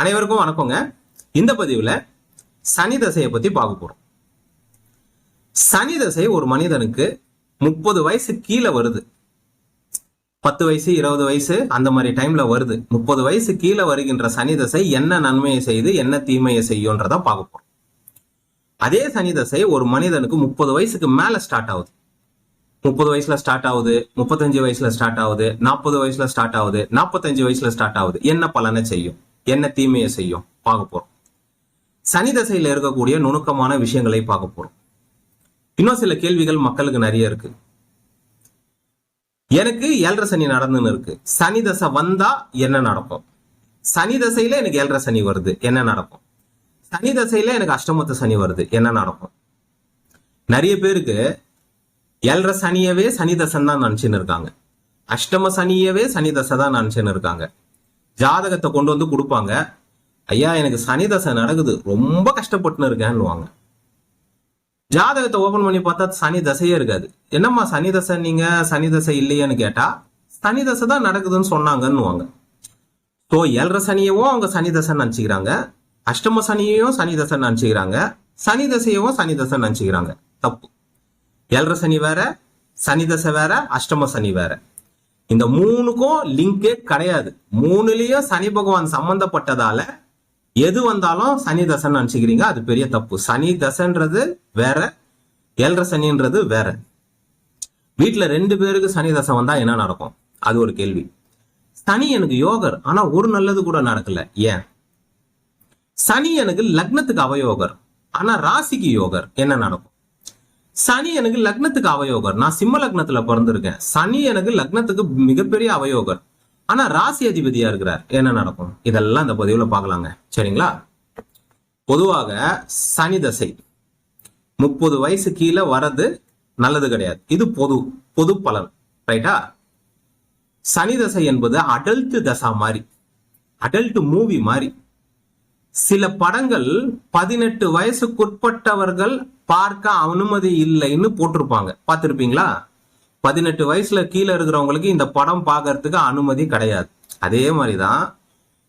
அனைவருக்கும் வணக்கங்க. இந்த பதிவுல சனி தசையை பத்தி பார்க்க போகிறோம் சனி தசை ஒரு மனிதனுக்கு முப்பது வயசு கீழே வருது. பத்து வயசு இருபது வயசு அந்த மாதிரி டைம்ல வருது. முப்பது வயசு கீழே வருகின்ற சனி தசை என்ன நன்மையை செய்து என்ன தீமையை செய்யும்ன்றத பார்க்க போறோம். அதே சனி தசை ஒரு மனிதனுக்கு முப்பது வயசுக்கு மேல ஸ்டார்ட் ஆகுது. முப்பது வயசுல ஸ்டார்ட் ஆகுது முப்பத்தஞ்சு வயசுல ஸ்டார்ட் ஆகுது நாற்பது வயசுல ஸ்டார்ட் ஆகுது நாற்பத்தஞ்சு வயசுல ஸ்டார்ட் ஆகுது. என்ன பலனை செய்யும்? என்ன தீமையை செய்யும்? பார்க்க போறோம். சனி தசையில இருக்கக்கூடிய நுணுக்கமான விஷயங்களை பார்க்க போறோம். இன்னும் சில கேள்விகள் மக்களுக்கு நிறைய இருக்கு. எனக்கு ஏழரை சனி நடந்துன்னு இருக்கு. சனி தசை வந்தா என்ன நடக்கும்? சனி தசையில எனக்கு ஏழரை சனி வருது. என்ன நடக்கும்? சனி தசையில எனக்கு அஷ்டமத்து சனி வருது. என்ன நடக்கும்? நிறைய பேருக்கு ஏழரை சனியவே சனி தசன் தான் நினைச்சுன்னு இருக்காங்க. அஷ்டம சனியவே சனி தசை தான் நினைச்சுன்னு இருக்காங்க. ஜாதகத்தை கொண்டு வந்து கொடுப்பாங்க. ஐயா எனக்கு சனி தசை நடக்குது. ரொம்ப கஷ்டப்பட்டுன்னு இருக்கேன்னுவாங்க ஜாதகத்தை ஓபன் பண்ணி பார்த்தா சனி தசையே இருக்காது. என்னம்மா சனி தசை நீங்க? சனி தசை இல்லையேன்னு கேட்டா சனி தசை தான் நடக்குதுன்னு சொன்னாங்கன்னுவாங்க. ஸோ ஏழரை சனியவும் அவங்க சனி தசை நினச்சிக்கிறாங்க. அஷ்டம சனியையும் சனி தசை நினச்சிக்கிறாங்க. சனி தசையவும் சனி தசை நினச்சிக்கிறாங்க. தப்பு. ஏழரை சனி வேற சனி தசை வேற அஷ்டம சனி வேற. இந்த மூணுக்கும் லிங்கே கிடையாது. மூணுலயும் சனி பகவான் சம்பந்தப்பட்டதால எது வந்தாலும் சனி தசைன்னு நினைச்சுக்கிறீங்க அது பெரிய தப்பு. சனி தசைன்றது வேற ஏழரை சனின்றது வேற. வீட்டுல ரெண்டு பேருக்கு சனி தசை வந்தா என்ன நடக்கும்? அது ஒரு கேள்வி. சனி எனக்கு யோகர் ஆனா ஒரு நல்லது கூட நடக்கல. ஏன்? சனி எனக்கு லக்னத்துக்கு அவயோகர் ஆனா ராசிக்கு யோகர். என்ன நடக்கும்? சனி எனக்கு லக்னத்துக்கு அவயோகர். நான் சிம்ம லக்னத்துல பிறந்திருக்கேன். சனி எனக்கு லக்னத்துக்கு மிகப்பெரிய அவயோகர். ஆனா ராசி அதிபதியா இருக்கிறார். என்ன நடக்கும்? இதெல்லாம் இந்த பதிவுல பாக்கலாங்க சரிங்களா? பொதுவாக சனி தசை. முப்பது வயசு கீழே வரது நல்லது கிடையாது. இது பொது பொது பலன். ரைட்டா சனி தசை என்பது அடல்ட் தசா மாதிரி அடல்ட் மூவி மாதிரி சில படங்கள் பதினெட்டு வயசுக்குட்பட்டவர்கள் பார்க்க அனுமதி இல்லைன்னு போட்டிருப்பாங்க. பார்த்துருப்பீங்களா? பதினெட்டு வயசுல கீழே இருக்கிறவங்களுக்கு இந்த படம் பார்க்கறதுக்கு அனுமதி கிடையாது. அதே மாதிரி தான்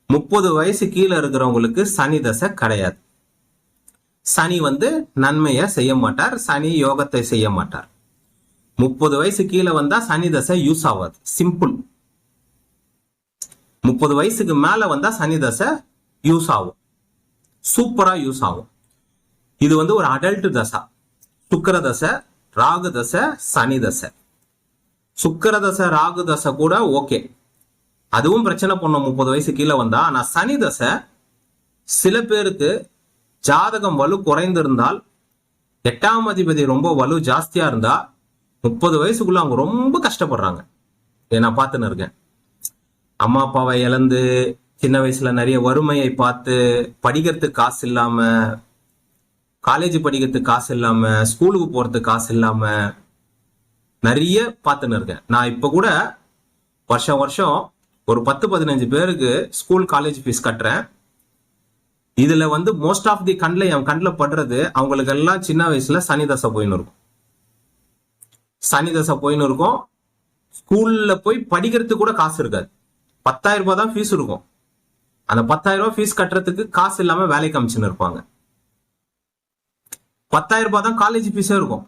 முப்பது வயசு கீழே இருக்கிறவங்களுக்கு சனி தசை கிடையாது. சனி வந்து நன்மையை செய்ய மாட்டார் சனி யோகத்தை செய்ய மாட்டார். முப்பது வயசு கீழே வந்தா சனி தசை யூஸ் ஆகாது சிம்பிள். முப்பது வயசுக்கு மேல வந்தா சனி தசை யூஸ் ஆகும். சூப்பரா யூஸ் ஆகும். இது வந்து ஒரு அடல்ட் தசா. சுக்கர தசை ராகு தசை சனி தசை. சுக்கர தசை ராகு தசை கூட ஓகே அதுவும் பிரச்சனை பண்ணும் முப்பது வயசு கீழே வந்தா. ஆனா சனி தசை சில பேருக்கு ஜாதகம் வலு குறைந்திருந்தால் எட்டாம் அதிபதி ரொம்ப வலு ஜாஸ்தியா இருந்தா முப்பது வயசுக்குள்ள அவங்க ரொம்ப கஷ்டப்படுறாங்க. நான் பார்த்துன்னு இருக்கேன். அம்மா அப்பாவை இழந்து சின்ன வயசுல நிறைய வறுமையை பார்த்து படிக்கிறதுக்கு காசு இல்லாம காலேஜ் படிக்கிறதுக்கு காசு இல்லாம ஸ்கூலுக்கு போறதுக்கு காசு இல்லாம நிறைய பார்த்துன்னு இருக்கேன். நான் இப்ப கூட வருஷம் வருஷம் ஒரு பத்து பதினஞ்சு பேருக்கு ஸ்கூல் காலேஜ் ஃபீஸ் கட்டுறேன். இதுல வந்து மோஸ்ட் ஆஃப் தி கண்ணில் என் கண்ணில் படுறது அவங்களுக்கு எல்லாம் சின்ன வயசுல சனி தசை போயின்னு இருக்கும். சனி தசை போயின்னு இருக்கும். ஸ்கூல்ல போய் படிக்கிறதுக்கு கூட காசு இருக்காது. பத்தாயிரம் ரூபாய் தான் ஃபீஸ் இருக்கும். அந்த பத்தாயிரம் ரூபாய் ஃபீஸ் கட்டுறதுக்கு காசு இல்லாம வேலைக்கு அமைச்சுன்னு இருப்பாங்க. பத்தாயிரம் ரூபாய் தான் காலேஜ் ஃபீஸே இருக்கும்.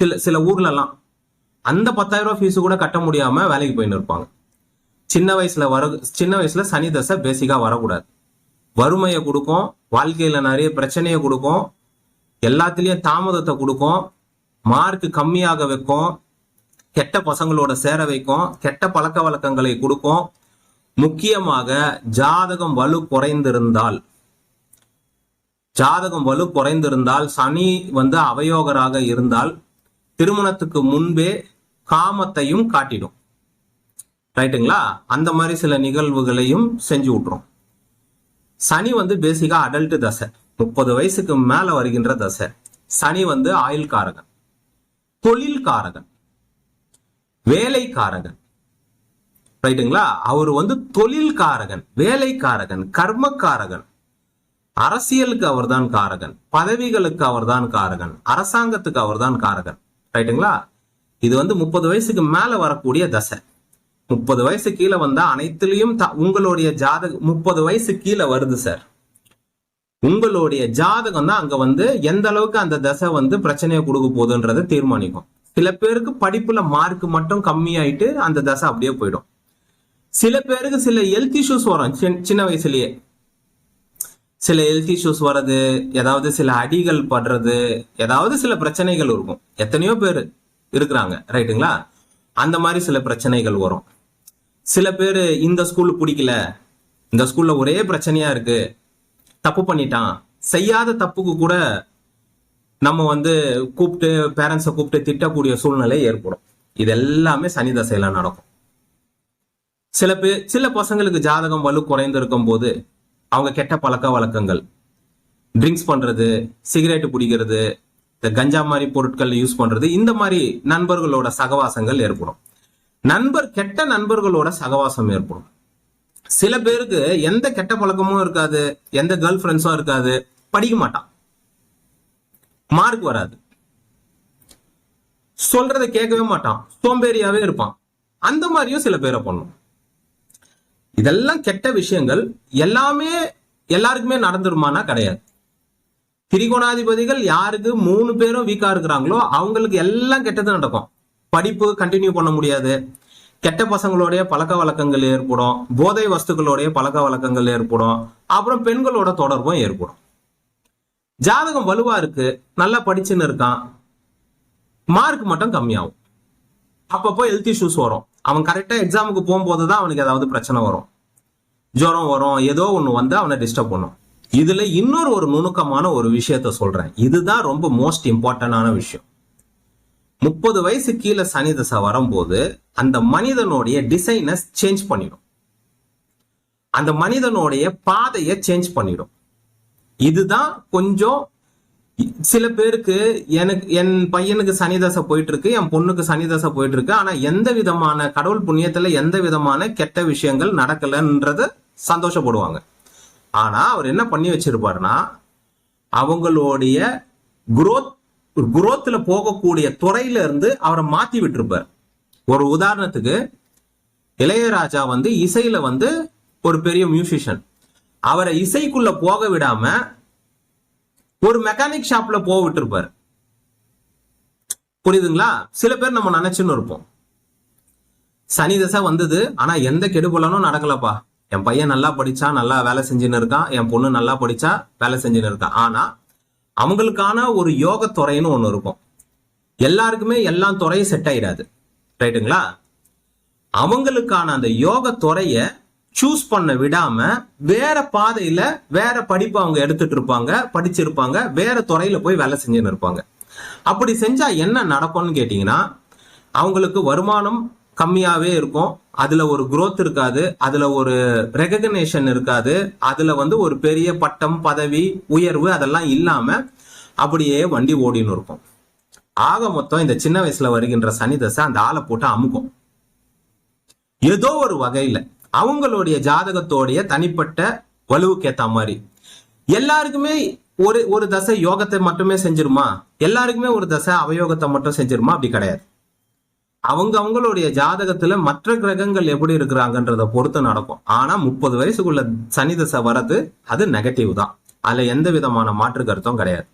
சில சில ஊர்ல எல்லாம் அந்த பத்தாயிரம் ரூபாய் ஃபீஸ் கூட கட்ட முடியாம வேலைக்கு போயின்னு இருப்பாங்க. சின்ன வயசுல வர சின்ன வயசுல சனி தசை பேசிக்கா வரக்கூடாது. வறுமையை கொடுக்கும் வாழ்க்கையில நிறைய பிரச்சனையை கொடுக்கும் எல்லாத்துலயும் தாமதத்தை கொடுக்கும் மார்க் கம்மியாக வைக்கும் கெட்ட பசங்களோட சேர வைக்கும் கெட்ட பழக்க வழக்கங்களை கொடுக்கும் முக்கியமாக ஜாதகம் வலு குறைந்திருந்தால். ஜாதகம் வலு குறைந்திருந்தால் சனி வந்து அவயோகராக இருந்தால் திருமணத்துக்கு முன்பே காமத்தையும் காட்டிடும். ரைட்டுங்களா? அந்த மாதிரி சில நிகழ்வுகளையும் செஞ்சு விட்டுரும். சனி வந்து பேசிக்கா அடல்ட் தசை. முப்பது வயசுக்கு மேல வருகின்ற தசை. சனி வந்து ஆயுள் காரகன் தொழில் காரகன் வேலைக்காரகன். ரைட்டுங்களா அவர் வந்து தொழில்காரகன் வேலைக்காரகன் கர்மக்காரகன். அரசியலுக்கு அவர்தான் காரகன் பதவிகளுக்கு அவர்தான் காரகன் அரசாங்கத்துக்கு அவர்தான் காரகன். ரைட்டுங்களா இது வந்து முப்பது வயசுக்கு மேல வரக்கூடிய தசை. முப்பது வயசு கீழே வந்தா அனைத்துலயும் த- உங்களுடைய ஜாதக முப்பது வயசு கீழே வருது சார் உங்களுடைய ஜாதகம் தான் அங்க வந்து எந்த அளவுக்கு அந்த தசை வந்து பிரச்சனையை கொடுக்க போகுதுன்றதை தீர்மானிக்கும். சில பேருக்கு படிப்புல மார்க் மட்டும் கம்மியாயிட்டு அந்த தசை அப்படியே போயிடும். சில பேருக்கு சில ஹெல்த் இஷ்யூஸ் வரும். சின்ன- வயசுலயே. சில ஹெல்த் இஷ்யூஸ் வர்றது ஏதாவது சில அடிகள் படுறது ஏதாவது சில பிரச்சனைகள் இருக்கும். எத்தனையோ பேர் இருக்கிறாங்க ரைட்டுங்களா? அந்த மாதிரி சில பிரச்சனைகள் வரும். சில பேர் இந்த ஸ்கூல் பிடிக்கல இந்த ஸ்கூல்ல ஒரே பிரச்சனையா இருக்கு தப்பு பண்ணிட்டான் செய்யாத தப்புக்கு கூட நம்ம வந்து கூப்பிட்டு பேரண்ட்ஸை கூப்பிட்டு திட்டக்கூடிய சூழ்நிலை ஏற்படும். இது எல்லாமே சனி தசையில நடக்கும். சில பேர் சில பசங்களுக்கு ஜாதகம் வலு குறைந்திருக்கும் போது அவங்க கெட்ட பழக்க வழக்கங்கள். ட்ரிங்க்ஸ் பண்றது சிகரெட் பிடிக்கிறது இந்த கஞ்சா மாதிரி பொருட்கள் யூஸ் பண்றது இந்த மாதிரி நண்பர்களோட சகவாசங்கள் ஏற்படும். நண்பர் கெட்ட நண்பர்களோட சகவாசம் ஏற்படும். சில பேருக்கு எந்த கெட்ட பழக்கமும் இருக்காது எந்த கேர்ள் ஃப்ரெண்ட்ஸும் இருக்காது படிக்க மாட்டான். மார்க் வராது. சொல்றதை கேட்கவே மாட்டான். சோம்பேறியாவே இருப்பான். அந்த மாதிரியும் சில பேரை பண்ணும். இதெல்லாம் கெட்ட விஷயங்கள் எல்லாமே எல்லாருக்குமே நடந்துருமானா கிடையாது. திரிகோணாதிபதிகள் யாருக்கு மூணு பேரும் வீக்கா இருக்கிறாங்களோ அவங்களுக்கு எல்லாம் கெட்டது நடக்கும். படிப்பு கண்டினியூ பண்ண முடியாது. கெட்ட பசங்களுடைய பழக்க வழக்கங்கள் ஏற்படும். போதை வஸ்துக்களுடைய பழக்க வழக்கங்கள் ஏற்படும். அப்புறம் பெண்களோட தொடர்பும் ஏற்படும். ஜாதகம் வலுவா இருக்கு. நல்லா படிச்சுன்னு இருக்கான். மார்க் மட்டும் கம்மியாகும். அப்பப்போ ஹெல்த் இஷ்யூஸ் வரும். அவன் கரெக்டாக எக்ஸாமுக்கு போகும்போது தான் அவனுக்கு ஏதாவது பிரச்சனை வரும். ஜுரம் வரும். ஏதோ ஒன்று வந்து அவனை டிஸ்டர்ப் பண்ணும். இதில் இன்னொரு ஒரு நுணுக்கமான ஒரு விஷயத்த சொல்கிறேன் இதுதான் ரொம்ப மோஸ்ட் இம்பார்ட்டண்டான விஷயம். முப்பது வயசு கீழே சனி தசை வரும்போது அந்த மனிதனுடைய டிசைனை சேஞ்ச் பண்ணிடும். அந்த மனிதனுடைய பாதையை சேஞ்ச் பண்ணிடும். இதுதான் கொஞ்சம் சில பேருக்கு எனக்கு என் பையனுக்கு சனிதசை போயிட்டு இருக்கு என் பொண்ணுக்கு சனிதசை போயிட்டு இருக்கு ஆனா எந்த விதமான கடவுள் புண்ணியத்துல எந்த விதமான கெட்ட விஷயங்கள் நடக்கலன்றது சந்தோஷப்படுவாங்க. ஆனா அவர் என்ன பண்ணி வச்சிருப்பாருன்னா அவங்களுடைய குரோத் குரோத்ல போகக்கூடிய துறையில இருந்து அவரை மாத்தி விட்டிருப்பார். ஒரு உதாரணத்துக்கு இளையராஜா வந்து இசையில வந்து ஒரு பெரிய மியூசிஷியன் அவரை இசைக்குள்ள போக விடாம ஒரு மெக்கானிக் ஷாப்ல போக விட்டுருப்பாரு. புரியுதுங்களா? சில பேர் நம்ம நினைச்சுன்னு இருப்போம். சனி தசை வந்தது ஆனா எந்த கெடுபலனும் நடக்கலப்பா. என் பையன் நல்லா படிச்சா நல்லா வேலை செஞ்சுன்னு இருக்கான். என் பொண்ணு நல்லா படிச்சா வேலை செஞ்சுன்னு இருக்கான். ஆனா அவங்களுக்கான ஒரு யோக துறைன்னு ஒண்ணு இருக்கும். எல்லாருக்குமே எல்லா துறையும் செட் ஆயிடாது. ரைட்டுங்களா அவங்களுக்கான அந்த யோக துறையை சூஸ் பண்ண விடாம வேற பாதையில வேற படிப்பு அவங்க எடுத்துட்டு இருப்பாங்க படிச்சிருப்பாங்க வேற துறையில போய் வேலை செஞ்சுன்னு இருப்பாங்க. அப்படி செஞ்சா என்ன நடக்கும்னு கேட்டீங்கன்னா அவங்களுக்கு வருமானம் கம்மியாவே இருக்கும். அதுல ஒரு குரோத் இருக்காது. அதுல ஒரு ரெகக்னேஷன் இருக்காது. அதுல வந்து ஒரு பெரிய பட்டம் பதவி உயர்வு அதெல்லாம் இல்லாம அப்படியே வண்டி ஓடின்னு இருக்கும். ஆக மொத்தம் இந்த சின்ன வயசுல வருகின்ற சனி தசை அந்த ஆளை போட்டு அமுக்கும். ஏதோ ஒரு வகையில. அவங்களுடைய ஜாதகத்தோடைய தனிப்பட்ட வலுவுக்கு ஏத்த மாதிரி. எல்லாருக்குமே ஒரு ஒரு தசை யோகத்தை மட்டுமே செஞ்சிருமா? எல்லாருக்குமே ஒரு தசை அவயோகத்தை மட்டும் செஞ்சிருமா? அப்படி கிடையாது. அவங்க அவங்களுடைய ஜாதகத்துல மற்ற கிரகங்கள் எப்படி இருக்கிறாங்கன்றத பொறுத்து நடக்கும். ஆனா முப்பது வயசுக்குள்ள சனி தசை வர்றது அது நெகட்டிவ் தான். அதுல எந்த விதமான மாற்று கருத்தும் கிடையாது.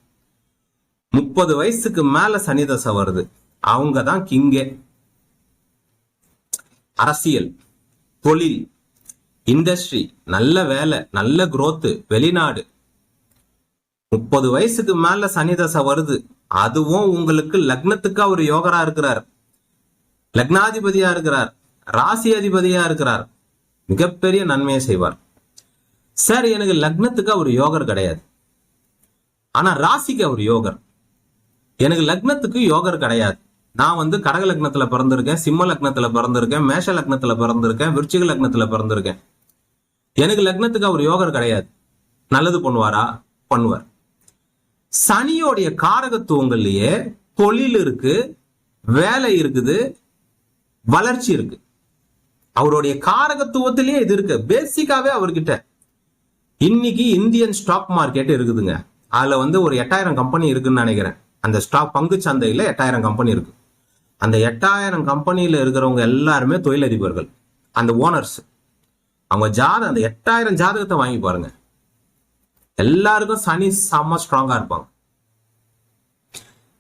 முப்பது வயசுக்கு மேல சனி தசை வருது. அவங்க தான் கிங்கே. அரசியல். தொழில் இண்டஸ்ட்ரி நல்ல வேலை நல்ல குரோத்து வெளிநாடு. முப்பது வயசுக்கு மேல சனி தசை வருது. அதுவும் உங்களுக்கு லக்னத்துக்கு அவர் யோகரா இருக்கிறார். லக்னாதிபதியா இருக்கிறார். ராசி அதிபதியா இருக்கிறார். மிகப்பெரிய நன்மையை செய்வார். சார் எனக்கு லக்னத்துக்கு அவர் யோகர் கிடையாது. ஆனா ராசிக்கு அவர் யோகர். எனக்கு லக்னத்துக்கு யோகர் கிடையாது. நான் வந்து கடக லக்னத்துல பிறந்திருக்கேன் சிம்ம லக்னத்துல பிறந்திருக்கேன் மேஷ லக்னத்துல பிறந்திருக்கேன் விருச்சிக லக்னத்துல பிறந்திருக்கேன். எனக்கு லக்னத்துக்கு அவர் யோகர் கிடையாது. நல்லது பண்ணுவாரா? பண்ணுவார். சனியோடைய காரகத்துவங்கள்லயே தொழில் இருக்கு வேலை இருக்குது வளர்ச்சி இருக்கு. அவருடைய காரகத்துவத்திலேயே இது இருக்கு. பேசிக்காவே அவர்கிட்ட. இன்னைக்கு இந்தியன் ஸ்டாக் மார்க்கெட் இருக்குதுங்க. அதுல வந்து ஒரு எட்டாயிரம் கம்பெனி இருக்குன்னு நினைக்கிறேன். அந்த ஸ்டாக் பங்கு சந்தையில எட்டாயிரம் கம்பெனி இருக்கு. அந்த எட்டாயிரம் கம்பெனியில் இருக்கிறவங்க எல்லாருமே தொழிலதிபர்கள். அந்த ஓனர்ஸ் அவங்க ஜாதகம் அந்த எட்டாயிரம் ஜாதகத்தை வாங்கி பாருங்க. எல்லாருக்கும் சனி செம்ம ஸ்ட்ராங்கா இருப்பாங்க.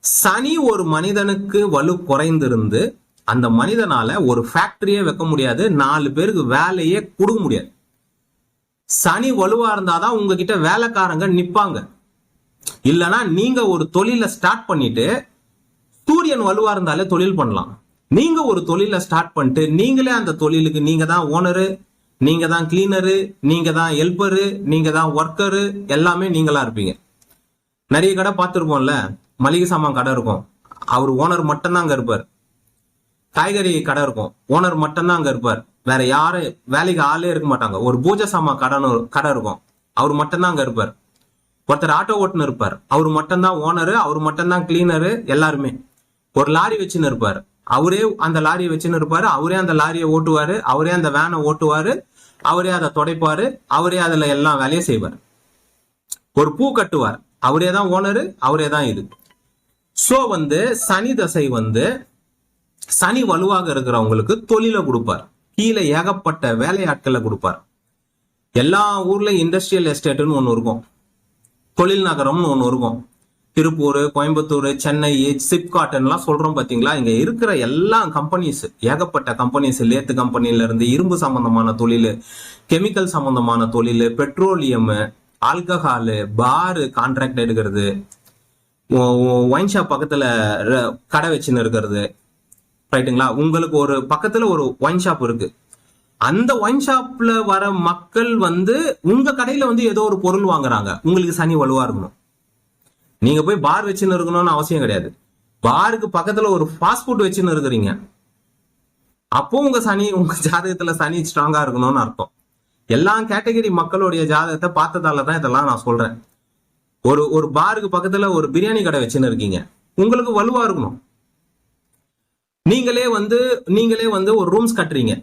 சனி ஒரு மனிதனுக்கு வலு குறைந்திருந்து அந்த மனிதனால ஒரு ஃபேக்டரியே வைக்க முடியாது நாலு பேருக்கு வேலையே கொடுக்க முடியாது. சனி வலுவா இருந்தாதான் உங்ககிட்ட வேலைக்காரங்க நிப்பாங்க. இல்லனா நீங்க ஒரு தொழில ஸ்டார்ட் பண்ணிட்டு சூரியன் வலுவா இருந்தாலே தொழில் பண்ணலாம். நீங்க ஒரு தொழில ஸ்டார்ட் பண்ணிட்டு நீங்களே அந்த தொழிலுக்கு நீங்க தான் ஓனரு நீங்க தான் கிளீனரு நீங்க தான் ஹெல்ப்பரு நீங்க தான் ஒர்க்கரு எல்லாமே நீங்களா இருப்பீங்க. நிறைய கடை பார்த்துருப்போம்ல மளிகை சாமான் கடை இருக்கும். அவர் ஓனர் மட்டும்தான் அங்க இருப்பார். காய்கறி கடை இருக்கும். ஓனர் மட்டும்தான் அங்க இருப்பார். வேற யாரும் வேலைக்கு ஆளே இருக்க மாட்டாங்க. ஒரு பூஜை சாமான் கடை கடை இருக்கும். அவர் மட்டும்தான் அங்க இருப்பார். ஒருத்தர் ஆட்டோ ஓட்டுன்னு இருப்பார். அவர் மட்டும்தான் ஓனரு அவர் மட்டும்தான் கிளீனரு எல்லாருமே. ஒரு லாரி வச்சுன்னு இருப்பார். அவரே அந்த லாரியை வச்சுன்னு இருப்பாரு. அவரே அந்த லாரியை ஓட்டுவாரு. அவரே அந்த வேனை ஓட்டுவாரு. அவரே அதை துடைப்பாரு. அவரே அதுல எல்லா வேலையும் செய்வார். ஒரு பூ கட்டுவார். அவரே தான் ஓனரு அவரே தான் இது. ஸோ வந்து சனி தசை வந்து சனி வலுவாக இருக்கிறவங்களுக்கு தொழிலை கொடுப்பார். கீழே ஏகப்பட்ட வேலையாட்களை கொடுப்பார். எல்லா ஊர்ல இண்டஸ்ட்ரியல் எஸ்டேட்டுன்னு ஒன்று இருக்கும். தொழில் நகரம்னு ஒன்று இருக்கும். திருப்பூர் கோயம்புத்தூர் சென்னை சிப்காட்டன்லாம் சொல்றோம் பாத்தீங்களா? இங்க இருக்கிற எல்லா கம்பெனிஸ் ஏகப்பட்ட கம்பெனிஸ் லேத்து கம்பெனில இருந்து இரும்பு சம்பந்தமான தொழில் கெமிக்கல் சம்பந்தமான தொழில் பெட்ரோலியம் ஆல்கஹாலு பாரு கான்ட்ராக்ட் எடுக்கிறது ஒயின் ஷாப் பக்கத்துல கடை வச்சுன்னு இருக்கிறது ரைட்டுங்களா உங்களுக்கு ஒரு பக்கத்துல ஒரு ஒயின் ஷாப் இருக்கு. அந்த ஒயின் ஷாப்ல வர மக்கள் வந்து உங்க கடையில வந்து ஏதோ ஒரு பொருள் வாங்குறாங்க. உங்களுக்கு சனி வலுவா இருக்கணும். நீங்க போய் பார் வச்சுன்னு இருக்கணும்னு அவசியம் கிடையாது. பாருக்கு பக்கத்துல ஒரு ஃபாஸ்ட் ஃபுட் வச்சுன்னு இருக்கிறீங்க. அப்போ உங்க சனி உங்க ஜாதகத்துல சனி ஸ்ட்ராங்கா இருக்கணும்னு அர்த்தம். எல்லா கேட்டகரி மக்களுடைய ஜாதகத்தை பார்த்ததால தான் இதெல்லாம் நான் சொல்றேன். ஒரு ஒரு பாருக்கு பக்கத்துல ஒரு பிரியாணி கடை வச்சுன்னு இருக்கீங்க. உங்களுக்கு வலுவா இருக்கணும். நீங்களே வந்து நீங்களே வந்து ஒரு ரூம்ஸ் கட்டுறீங்க.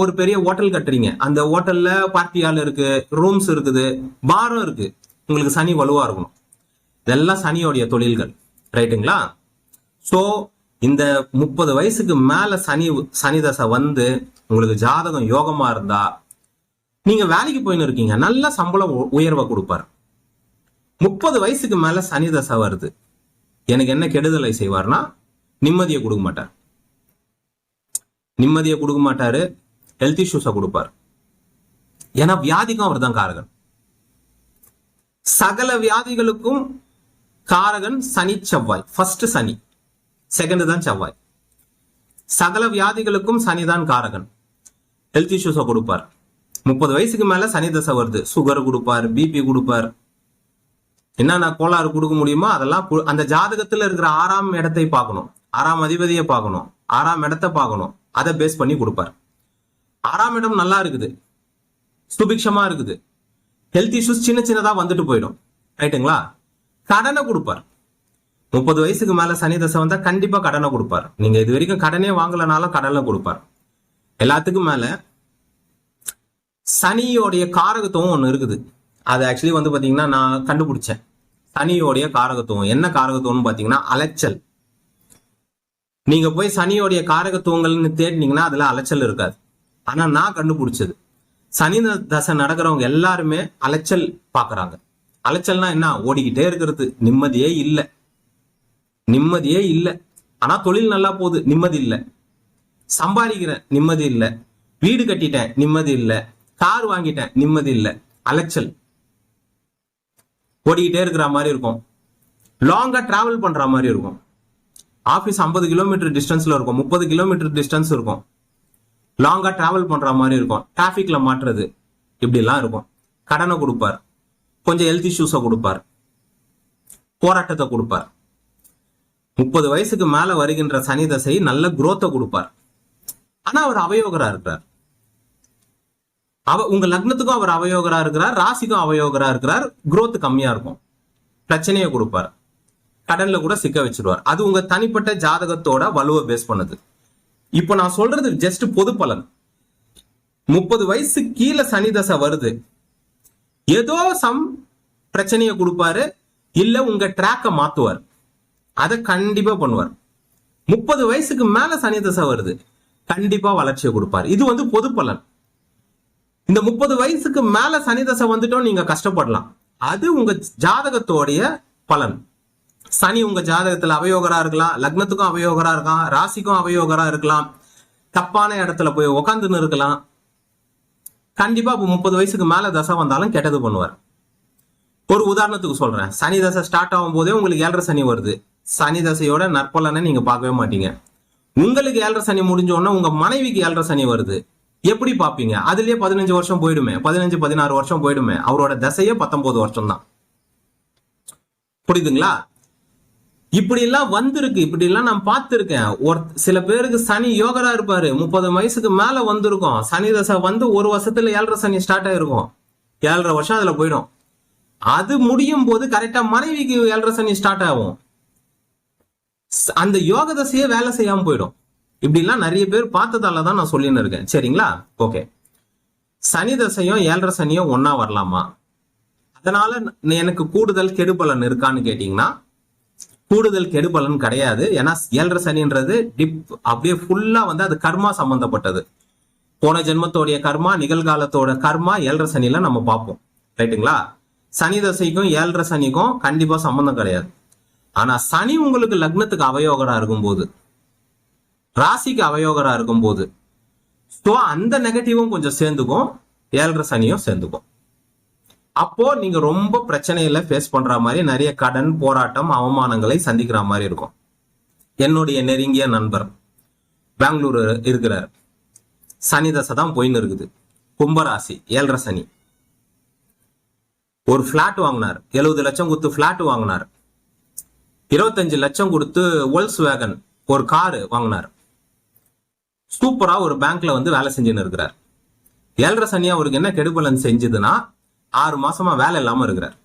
ஒரு பெரிய ஹோட்டல் கட்டுறீங்க. அந்த ஹோட்டல்ல பார்ட்டி ஹால் இருக்கு ரூம்ஸ் இருக்குது பாரும் இருக்கு. உங்களுக்கு சனி வலுவா இருக்கணும். இதெல்லாம் சனியோடைய தொழில்கள். ரைட்டுங்களா? சோ இந்த முப்பது வயசுக்கு மேல சனி சனி தசை வந்து உங்களுக்கு ஜாதகம் யோகமா இருந்தா நீங்க வேலைக்கு போயின்னு இருக்கீங்க. நல்ல சம்பளம் உயர்வை கொடுப்பார். முப்பது வயசுக்கு மேல சனி தசை வருது. எனக்கு என்ன கெடுதலை செய்வார்னா நிம்மதியை கொடுக்க மாட்டார். நிம்மதியை கொடுக்க மாட்டாரு. ஹெல்த் இஷ்யூஸை கொடுப்பார். ஏன்னா வியாதிக்கும் அவர் தான் காரகன். சகல வியாதிகளுக்கும் காரகன் சனி செவ்வாய். ஃபர்ஸ்ட் சனி. செகண்ட் தான் செவ்வாய். சகல வியாதிகளுக்கும் சனி தான் காரகன். ஹெல்த் இஷ்யூஸை கொடுப்பார். முப்பது வயசுக்கு மேல சனி தசை வருது. சுகர் கொடுப்பார் பிபி கொடுப்பார். என்னென்ன கோளாறு கொடுக்க முடியுமோ அதெல்லாம் அந்த ஜாதகத்துல இருக்கிற ஆறாம் இடத்தை பார்க்கணும். ஆறாம் அதிபதியை பார்க்கணும். ஆறாம் இடத்தை பார்க்கணும். அதை பேஸ் பண்ணி கொடுப்பார். ஆறாம் இடம் நல்லா இருக்குது. சுபிக்ஷமா இருக்குது. ஹெல்த் இஷ்யூஸ் சின்ன சின்னதா வந்துட்டு போயிடும். ரைட்டுங்களா கடனை கொடுப்பார். முப்பது வயசுக்கு மேல சனி தசை வந்தா கண்டிப்பா கடனை கொடுப்பார். நீங்க இது வரைக்கும் கடனே வாங்கலனாலும் கடனை கொடுப்பார். எல்லாத்துக்கும் மேல சனியோடைய காரகத்துவம் ஒன்று இருக்குது. அது ஆக்சுவலி வந்து பாத்தீங்கன்னா நான் கண்டுபிடிச்சேன். சனியோடைய காரகத்துவம். என்ன காரகத்துவம்னு பாத்தீங்கன்னா அலைச்சல். நீங்க போய் சனியோடைய காரகத்துவங்கள்னு தேடினீங்கன்னா அதுல அலைச்சல் இருக்காது. ஆனா நான் கண்டுபிடிச்சது. சனி தசை நடக்கிறவங்க எல்லாருமே அலைச்சல் பாக்குறாங்க. அலைச்சல்னா என்ன? ஓடிக்கிட்டே இருக்கிறது. நிம்மதியே இல்ல. நிம்மதியே இல்ல. ஆனா தொழில் நல்லா போகுது. நிம்மதி இல்ல. சம்பாதிக்கிறேன் நிம்மதி இல்ல. வீடு கட்டிட்டேன். நிம்மதி இல்ல. கார் வாங்கிட்டேன். நிம்மதி இல்ல. அலைச்சல். ஓடிக்கிட்டே இருக்கிற மாதிரி இருக்கும். லாங்கா டிராவல் பண்ற மாதிரி இருக்கும். ஆஃபீஸ் ஐம்பது கிலோமீட்டர் டிஸ்டன்ஸ்ல இருக்கும். முப்பது கிலோமீட்டர் டிஸ்டன்ஸ் இருக்கும். லாங்கா டிராவல் பண்ற மாதிரி இருக்கும். டிராபிக்ல மாட்டுறது இப்படி எல்லாம் இருக்கும். கடனை கொடுப்பார். கொஞ்சம் ஹெல்த் இஷ்யூஸை கொடுப்பார். போராட்டத்தை கொடுப்பார். முப்பது வயசுக்கு மேல வருகின்ற சனி தசை நல்ல குரோத்தை கொடுப்பார். ஆனா அவர் அவயோகரா இருக்கிறார். அவ உங்க லக்னத்துக்கும் அவர் அவயோகரா இருக்கிறார் ராசிக்கும் அவயோகரா இருக்கிறார் குரோத் கம்மியா இருக்கும். பிரச்சனையை கொடுப்பார். கடன்ல கூட சிக்க வச்சிருவார். அது உங்க தனிப்பட்ட ஜாதகத்தோட வலுவை பேஸ் பண்ணுது. இப்போ நான் சொல்றது ஜஸ்ட் பொது பலன். முப்பது வயசு கீழே சனி தசை வருது. ஏதோ சம் பிரச்சனையை கொடுப்பாரு இல்ல உங்க ட்ராக்கை மாத்துவார். அதை கண்டிப்பா பண்ணுவார். முப்பது வயசுக்கு மேல சனி தசை வருது கண்டிப்பா வளர்ச்சியை கொடுப்பாரு. இது வந்து பொது பலன். இந்த முப்பது வயசுக்கு மேல சனி தசை வந்துட்டோம் நீங்க கஷ்டப்படலாம். அது உங்க ஜாதகத்தோடைய பலன். சனி உங்க ஜாதகத்துல அவயோகரா இருக்கலாம் லக்னத்துக்கும் அவயோகரா இருக்கலாம் ராசிக்கும் அவயோகரா இருக்கலாம் தப்பான இடத்துல போய் உக்காந்துன்னு இருக்கலாம். கண்டிப்பா இப்போ முப்பது வயசுக்கு மேல தசை வந்தாலும் கெட்டது பண்ணுவார். ஒரு உதாரணத்துக்கு சொல்றேன். சனி தசை ஸ்டார்ட் ஆகும் போதே உங்களுக்கு ஏழரை சனி வருது. சனி தசையோட நற்பலனை நீங்க பார்க்கவே மாட்டீங்க. உங்களுக்கு ஏழரை சனி முடிஞ்ச உடனே உங்க மனைவிக்கு ஏழரை சனி வருது. எப்படி பாப்பீங்க அதுலயே பதினஞ்சு வருஷம் போயிடுமே. பதினஞ்சு பதினாறு வருஷம் போயிடுமே. அவரோட தசையே பத்தொன்பது வருஷம் தான் புரியுதுங்களா? இப்படி எல்லாம் வந்திருக்கு இப்படி எல்லாம் நான் பார்த்திருக்கேன். ஒரு சில பேருக்கு சனி யோகரா இருப்பாரு. முப்பது வயசுக்கு மேல வந்திருக்கும். சனி தசை வந்து ஒரு வருஷத்துல ஏழரை சனி ஸ்டார்ட் ஆயிருக்கும். ஏழரை வருஷம் அதுல போயிடும். அது முடியும் போது கரெக்டா மனைவிக்கு ஏழரை சனி ஸ்டார்ட் ஆகும். அந்த யோக தசையே வேலை செய்யாம போயிடும். இப்படி எல்லாம் நிறைய பேர் பார்த்ததால தான் நான் சொல்லின்னு இருக்கேன். சரிங்களா? ஓகே. சனி தசையும் ஏழரை சனியும் ஒன்னா வரலாமா? அதனால எனக்கு கூடுதல் கெடுபலன் இருக்கான்னு கேட்டீங்கன்னா கூடுதல் கெடுபலன் கிடையாது. ஏன்னா ஏழரை சனின்றது டிப் அப்படியே ஃபுல்லா வந்து அது கர்மா சம்பந்தப்பட்டது. போன ஜென்மத்தோடைய கர்மா நிகழ்காலத்தோட கர்மா ஏழரை சனில நம்ம பார்ப்போம். ரைட்டுங்களா? சனி தசைக்கும் ஏழரை சனிக்கும் கண்டிப்பா சம்பந்தம் கிடையாது. ஆனா சனி உங்களுக்கு லக்னத்துக்கு அவயோகரா இருக்கும்போது ராசிக்கு அவயோகரா இருக்கும்போது ஸோ அந்த நெகட்டிவும் கொஞ்சம் சேர்ந்துக்கும் ஏழரை சனியும் சேர்ந்துக்கும். அப்போ நீங்க ரொம்ப பிரச்சனையில ஃபேஸ் பண்ற மாதிரி நிறைய கடன் போராட்டம் அவமானங்களை சந்திக்கிற மாதிரி இருக்கும். என்னுடைய நெருங்கிய நண்பர் பெங்களூர் இருக்கிறார். சனி தசை தான் போயின்னு இருக்குது. கும்பராசி ஏழரை சனி. ஒரு பிளாட் வாங்கினார். எழுபது லட்சம் கொடுத்து பிளாட் வாங்கினார். இருபத்தஞ்சு லட்சம் கொடுத்து ஒல்ஸ் வேகன் ஒரு காரு வாங்கினார். சூப்பரா ஒரு பேங்க்ல வந்து வேலை செஞ்சுன்னு இருக்கிறார். ஏழரை சனி அவருக்கு என்ன கெடுபலன் செஞ்சதுன்னா ஆறு மாசமா வேலை இல்லாம இருக்கிறார்.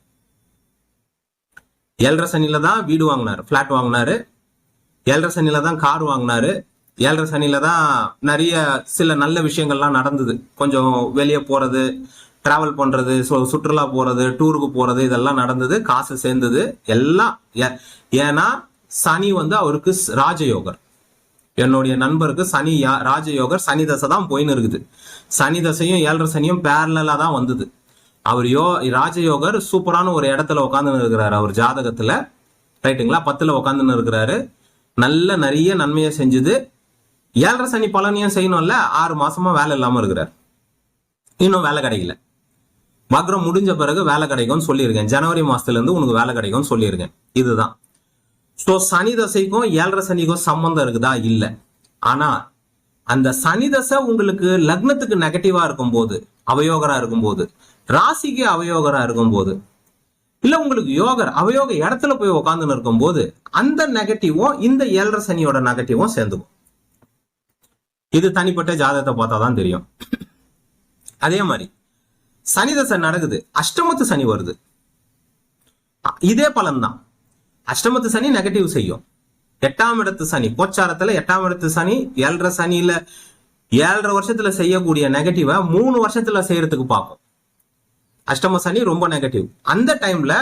ஏழரை சனியில தான் வீடு வாங்கினார் பிளாட் வாங்கினாரு. ஏழரை சனியில தான் கார் வாங்கினாரு. ஏழரை சனியில தான் நிறைய சில நல்ல விஷயங்கள்லாம் நடந்தது. கொஞ்சம் வெளியே போறது டிராவல் பண்றது சு- சுற்றுலா போறது டூருக்கு போறது இதெல்லாம் நடந்தது காசு சேர்ந்தது எல்லாம் ஏ- ஏன்னா சனி வந்து அவருக்கு ஸ்- ராஜயோகர். என்னுடைய நண்பருக்கு சனி யா- ராஜயோகர் சனி தசை தான் போயின்னு இருக்குது. சனி தசையும் ஏழரை சனியும் பேரலா தான் வந்தது. அவர் யோ ராஜயோகர் சூப்பரான ஒரு இடத்துல உட்காந்துன்னு இருக்கிறாரு. அவர் ஜாதகத்துல ரைட்டுங்களா? பத்துல உட்காந்துன்னு இருக்கிறாரு. நல்ல நிறைய நன்மையை செஞ்சது. ஏழரை சனி பலனையும் செய்யணும்ல? ஆறு மாசமா வேலை இல்லாம இருக்கிறார். இன்னும் வேலை கிடைக்கல. வக்ரம் முடிஞ்ச பிறகு வேலை கிடைக்கும்னு சொல்லியிருக்கேன். ஜனவரி மாசத்துல இருந்து உனக்கு வேலை கிடைக்கும்னு சொல்லியிருக்கேன். இதுதான். ஸோ சனி தசைக்கும் ஏழரை சனிக்கும் சம்பந்தம் இருக்குதா? இல்ல. ஆனா அந்த சனி தசை உங்களுக்கு லக்னத்துக்கு நெகட்டிவா இருக்கும்போது அவயோகரா இருக்கும்போது ராசிக்கு அவயோகரா இருக்கும்போது இல்ல உங்களுக்கு யோகர் அவயோக இடத்துல போய் உட்காந்துன்னு இருக்கும்போது அந்த நெகட்டிவும் இந்த ஏழரை சனியோட நெகட்டிவும் சேர்ந்துக்கும். இது தனிப்பட்ட ஜாதகத்தை பார்த்தா தான் தெரியும். அதே மாதிரி சனி தசை நடக்குது அஷ்டமத்து சனி வருது. இதே பலன் தான் அஷ்டமத்து சனி நெகட்டிவ் செய்யும். எட்டாம் இடத்து சனி கோச்சாரத்துல எட்டாம் இடத்து சனி ஏழரை சனியில ஏழரை வருஷத்துல செய்யக்கூடிய நெகட்டிவை மூணு வருஷத்துல செய்யறதுக்கு பார்க்கும். அஷ்டம சனி ரொம்ப நெகட்டிவ் அந்த டைம்ல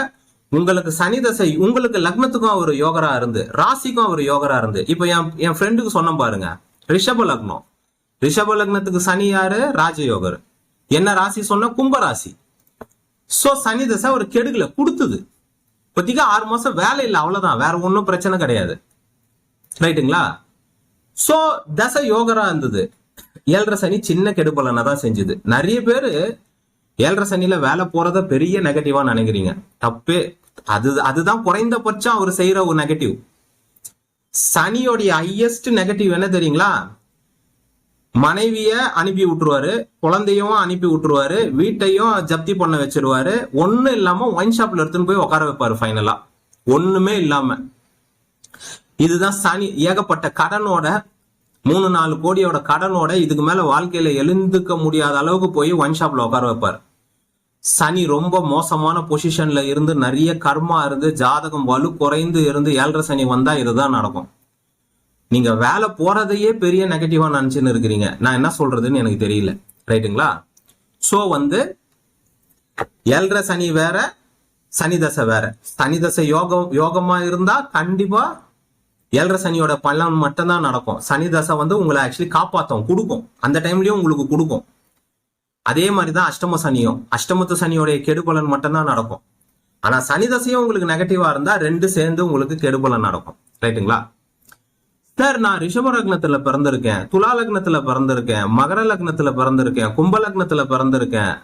உங்களுக்கு சனி தசை உங்களுக்கு லக்னத்துக்கும் அவர் யோகரா இருந்து ராசிக்கும் அவர் யோகரா இருந்து இப்போ என் என் ஃப்ரெண்டுக்கு சொன்ன பாருங்க ரிஷப லக்னம். ரிஷப லக்னத்துக்கு சனி யாரு? ராஜயோகர். என்ன ராசி சொன்ன? கும்பராசி. சோ சனி தசை அவர் கெடுக்கல கொடுத்தது. இப்போதைக்கு ஆறு மாசம் வேலை இல்லை அவ்வளவுதான். வேற ஒன்றும் பிரச்சனை கிடையாது. ரைட்டுங்களா? சோ தசை யோகரா இருந்தது. ஏழரை சனி சின்ன கெடுபலனை தான் செஞ்சது. நிறைய பேரு ஏழரை சனியில வேலை போறத பெரிய நெகட்டிவா நினைக்கிறீங்க. தப்பே அது அதுதான் குறைந்தபட்சம் அவர் செய்யற ஒரு நெகட்டிவ் சனியோடைய ஹையஸ்ட் நெகட்டிவ் என்ன தெரியுங்களா? மனைவிய அனுப்பி விட்டுருவாரு குழந்தையும் அனுப்பி விட்டுருவாரு வீட்டையும் ஜப்தி பண்ண வச்சிருவாரு. ஒன்றும் இல்லாம ஒயின் ஷாப்ல எடுத்துன்னு போய் உட்கார வைப்பாரு ஃபைனலா ஒண்ணுமே இல்லாம. இதுதான் சனி ஏகப்பட்ட கடனோட மூணு நாலு கோடியோட கடனோட இதுக்கு மேல வாழ்க்கையில எழுந்துக்க முடியாத அளவுக்கு போய் ஒயின் ஷாப்ல உட்கார வைப்பார். சனி ரொம்ப மோசமான பொசிஷன்ல இருந்து நிறைய கர்மா இருந்து ஜாதகம் வலு குறைந்து இருந்து ஏழரை சனி வந்தா இதுதான் நடக்கும். நீங்க வேலை போறதையே பெரிய நெகட்டிவா நினைச்சுன்னு இருக்கிறீங்க. நான் என்ன சொல்றதுன்னு எனக்கு தெரியல. ரைட்டுங்களா? சோ வந்து ஏழரை சனி வேற சனி தசை வேற. சனி தசை யோகம் யோகமா இருந்தா கண்டிப்பா ஏழரை சனியோட பலன் மட்டும்தான் நடக்கும். சனி தசை வந்து உங்களை ஆக்சுவலி காப்பாத்தும் கொடுக்கும். அந்த டைம்லயும் உங்களுக்கு கொடுக்கும். அதே மாதிரி தான் அஷ்டம சனியும். அஷ்டமத்து சனியோடைய கெடுபலன் மட்டும்தான் நடக்கும். ஆனா சனி தசையும் உங்களுக்கு நெகட்டிவா இருந்தா ரெண்டு சேர்ந்து உங்களுக்கு கெடுபலன் நடக்கும். ரைட்டுங்களா சார் நான் ரிஷப லக்னத்துல பிறந்திருக்கேன். துலா லக்னத்துல பிறந்திருக்கேன். மகர லக்னத்துல பிறந்திருக்கேன். கும்ப லக்னத்துல பிறந்திருக்கேன்.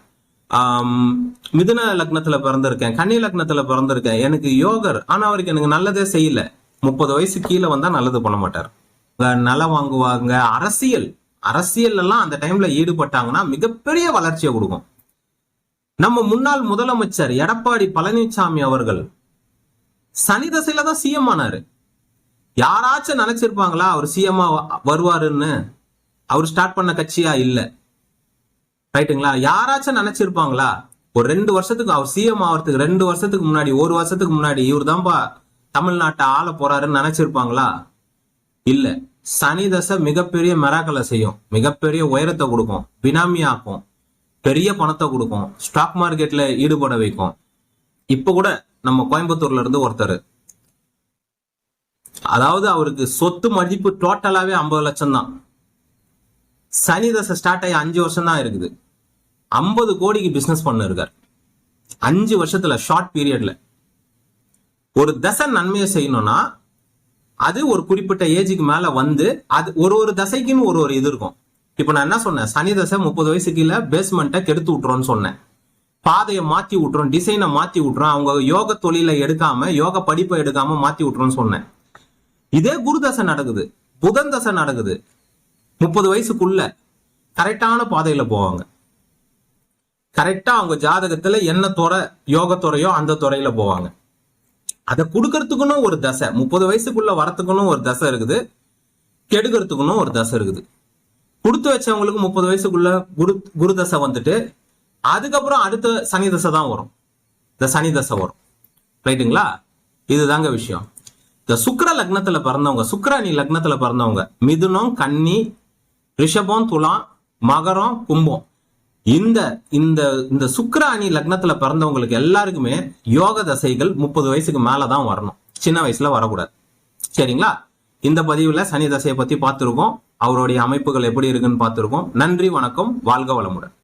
மிதுன லக்னத்துல பிறந்திருக்கேன். கன்னி லக்னத்துல பிறந்திருக்கேன். எனக்கு யோகர். ஆனா அவருக்கு எனக்கு நல்லதே செய்யல. முப்பது வயசு கீழே வந்தா நல்லது பண்ண மாட்டார். அஹ் வாங்குவாங்க. அரசியல். அரசியல் எல்லாம் அந்த டைம்ல ஈடுபட்டாங்கன்னா மிகப்பெரிய வளர்ச்சியை கொடுக்கும். நம்ம முன்னாள் முதலமைச்சர் எடப்பாடி பழனிசாமி அவர்கள் சனி தசையில தான் சிஎம் ஆனாரு. யாராச்சும் நினைச்சிருப்பாங்களா அவர் சிஎம் வருவாருன்னு? அவர் ஸ்டார்ட் பண்ண கட்சியா? இல்ல. ரைட்டுங்களா யாராச்சும் நினைச்சிருப்பாங்களா ஒரு ரெண்டு வருஷத்துக்கு அவர் சிஎம் ஆகிறதுக்கு ரெண்டு வருஷத்துக்கு முன்னாடி ஒரு வருஷத்துக்கு முன்னாடி இவர் தான்ப்பா தமிழ்நாட்டை ஆள போறாருன்னு நினைச்சிருப்பாங்களா? இல்லை. சனி தசை மிகப்பெரிய மெராக்களை செய்யும். மிகப்பெரிய உயரத்தை கொடுக்கும். பினாமி ஆக்கும் பெரிய பணத்தை கொடுக்கும். ஸ்டாக் மார்க்கெட்ல ஈடுபட வைக்கும். இப்ப கூட நம்ம கோயம்புத்தூர்ல இருந்து ஒருத்தர். அதாவது அவருக்கு சொத்து மதிப்பு டோட்டலாவே ஐம்பது லட்சம் தான். சனி தசை ஸ்டார்ட் ஆகி அஞ்சு வருஷம் தான் இருக்குது. ஐம்பது கோடிக்கு பிசினஸ் பண்ணிருக்கார். அஞ்சு வருஷத்துல ஷார்ட் பீரியட்ல ஒரு தசை நன்மையை செய்யணும்னா அது ஒரு குறிப்பிட்ட ஏஜுக்கு மேல வந்து அது ஒரு ஒரு தசைக்குன்னு ஒரு ஒரு இது இருக்கும். இப்ப நான் என்ன சொன்னேன்? சனி தசை முப்பது வயசு கீழே பேஸ்மெண்ட்டை கெடுத்து விட்டுறோம்னு சொன்னேன். பாதையை மாத்தி விட்டுறோம் டிசைனை மாத்தி விட்டுறோம் அவங்க யோக தொழிலை எடுக்காம யோக படிப்பை எடுக்காம மாத்தி விட்டுறோம்னு சொன்னேன். இதே குரு தசை நடக்குது. புதன் தசை நடக்குது. முப்பது வயசுக்குள்ள கரெக்டான பாதையில போவாங்க. கரெக்டா அவங்க ஜாதகத்துல என்ன துறை யோக துறையோ அந்த துறையில போவாங்க. அதை கொடுக்கறதுக்குன்னு ஒரு தசை. முப்பது வயசுக்குள்ள வரத்துக்குன்னு ஒரு தசை இருக்குது. கெடுக்கிறதுக்குன்னு ஒரு தசை இருக்குது. கொடுத்து வச்சவங்களுக்கு முப்பது வயசுக்குள்ள குரு குரு தசை வந்துட்டு அதுக்கப்புறம் அடுத்த சனி தசை தான் வரும். இந்த சனி தசை வரும். ரைட்டுங்களா இதுதாங்க விஷயம். இந்த சுக்கர லக்னத்துல பிறந்தவங்க சுக்கிராணி லக்னத்துல பிறந்தவங்க மிதுனம் கன்னி ரிஷபம் துலாம் மகரம் கும்பம். இந்த இந்த இந்த சுக்கிராணி லக்னத்துல பிறந்தவங்களுக்கு எல்லாருக்குமே யோக தசைகள் முப்பது வயசுக்கு மேலதான் வரணும். சின்ன வயசுல வரக்கூடாது. சரிங்களா? இந்த பதிவுல சனி தசையை பத்தி பார்த்துருக்கோம். அவருடைய அமைப்புகள் எப்படி இருக்குன்னு பார்த்திருக்கோம். நன்றி வணக்கம். வாழ்க வளமுடன்.